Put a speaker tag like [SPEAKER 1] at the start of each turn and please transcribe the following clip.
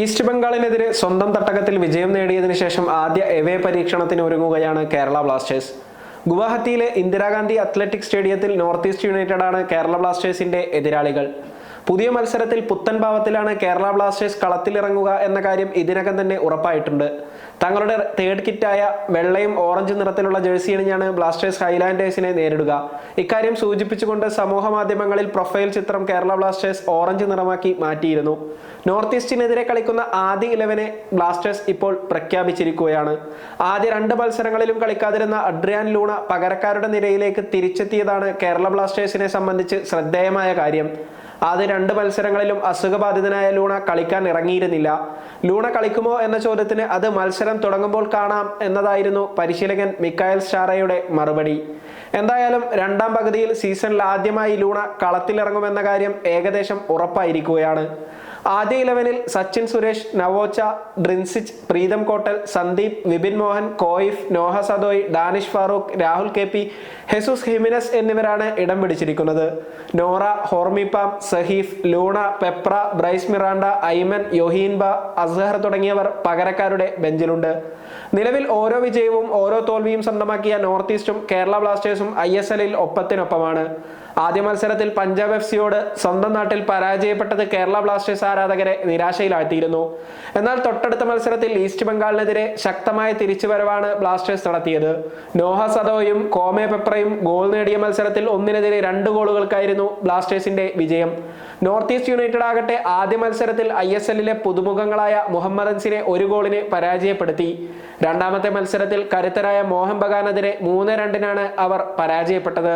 [SPEAKER 1] East ബംഗാളിനെതിരെ സ്വന്തം തട്ടകത്തിൽ വിജയം നേടിയതിനു ശേഷം ആദ്യ എവേ പരീക്ഷണത്തിന് ഒരുങ്ങുകയാണ് കേരള ബ്ലാസ്റ്റേഴ്സ്. ഗുവാഹത്തിയിലെ ഇന്ദിരാഗാന്ധി അത്ലറ്റിക് സ്റ്റേഡിയത്തിൽ നോർത്ത് ഈസ്റ്റ് യുണൈറ്റഡാണ് കേരള ബ്ലാസ്റ്റേഴ്സിന്റെ എതിരാളികൾ. പുതിയ മത്സരത്തിൽ പുത്തൻ ഭാവത്തിലാണ് കേരള ബ്ലാസ്റ്റേഴ്സ് കളത്തിലിറങ്ങുക എന്ന കാര്യം ഇതിനകം തന്നെ ഉറപ്പായിട്ടുണ്ട്. തങ്ങളുടെ തേർഡ് കിറ്റായ വെള്ളയും ഓറഞ്ച് നിറത്തിലുള്ള ജേഴ്സി അണിഞ്ഞാണ് ബ്ലാസ്റ്റേഴ്സ് ഹൈലാൻഡേഴ്സിനെ നേരിടുക. ഇക്കാര്യം സൂചിപ്പിച്ചുകൊണ്ട് സമൂഹ മാധ്യമങ്ങളിൽ പ്രൊഫൈൽ ചിത്രം കേരള ബ്ലാസ്റ്റേഴ്സ് ഓറഞ്ച് നിറമാക്കി മാറ്റിയിരുന്നു. നോർത്ത് ഈസ്റ്റിനെതിരെ കളിക്കുന്ന ആദ്യ ഇലവനെ ബ്ലാസ്റ്റേഴ്സ് ഇപ്പോൾ പ്രഖ്യാപിച്ചിരിക്കുകയാണ്. ആദ്യ രണ്ട് മത്സരങ്ങളിലും കളിക്കാതിരുന്ന അഡ്രിയാൻ ലൂണ പകരക്കാരുടെ നിരയിലേക്ക് തിരിച്ചെത്തിയതാണ് കേരള ബ്ലാസ്റ്റേഴ്സിനെ സംബന്ധിച്ച് ശ്രദ്ധേയമായ കാര്യം. ആദ്യ രണ്ട് മത്സരങ്ങളിലും അസുഖബാധിതനായ ലൂണ കളിക്കാൻ ഇറങ്ങിയിരുന്നില്ല. ലൂണ കളിക്കുമോ എന്ന ചോദ്യത്തിന് അത് മത്സരം തുടങ്ങുമ്പോൾ കാണാം എന്നതായിരുന്നു പരിശീലകൻ മിക്കായൽ സ്റ്റാറയുടെ മറുപടി. എന്തായാലും രണ്ടാം പകുതിയിൽ സീസണിൽ ആദ്യമായി ലൂണ കളത്തിലിറങ്ങുമെന്ന കാര്യം ഏകദേശം ഉറപ്പായിരിക്കുകയാണ്. ആദ്യ ഇലവനിൽ Sachin Suresh Naocha Drincic Pritam Kotal Sandeep Vibin Mohan Coeff Noah Sadaoui Danish Farooq Rahul K P Jesus Jimenez എന്നിവരാണ് ഇടം പിടിച്ചിരിക്കുന്നത്. Nora Hormipam Saheef Luna Peprah Bryce Miranda Aimen Yoihenba Azhar തുടങ്ങിയവർ പകരക്കാരുടെ ബെഞ്ചിലുണ്ട്. നിലവിൽ ഓരോ വിജയവും ഓരോ തോൽവിയും സ്വന്തമാക്കിയ നോർത്ത് ഈസ്റ്റും കേരള ബ്ലാസ്റ്റേഴ്സും ഐ എസ് എല്ലിൽ ഒപ്പത്തിനൊപ്പമാണ്. ആദ്യ മത്സരത്തിൽ പഞ്ചാബ് എഫ് സിയോട് സ്വന്തം നാട്ടിൽ പരാജയപ്പെട്ടത് കേരള ബ്ലാസ്റ്റേഴ്സ് ആരാധകരെ നിരാശയിലാഴ്ത്തിയിരുന്നു. എന്നാൽ തൊട്ടടുത്ത മത്സരത്തിൽ ഈസ്റ്റ് ബംഗാളിനെതിരെ ശക്തമായ തിരിച്ചുവരവാണ് ബ്ലാസ്റ്റേഴ്സ് നടത്തിയത്. നോഹ സദോയും കോമെ പെപ്രയും ഗോൾ നേടിയ മത്സരത്തിൽ ഒന്നിനെതിരെ രണ്ട് ഗോളുകൾക്കായിരുന്നു ബ്ലാസ്റ്റേഴ്സിന്റെ വിജയം. നോർത്ത് ഈസ്റ്റ് യുണൈറ്റഡ് ആകട്ടെ ആദ്യ മത്സരത്തിൽ ഐ എസ് എല്ലിലെ പുതുമുഖങ്ങളായ മുഹമ്മദ് അൻസിനെ ഒരു ഗോളിന് പരാജയപ്പെടുത്തി. രണ്ടാമത്തെ മത്സരത്തിൽ കരുത്തരായ മോഹൻ ബഗാനെതിരെ മൂന്ന് രണ്ടിനാണ് അവർ പരാജയപ്പെട്ടത്.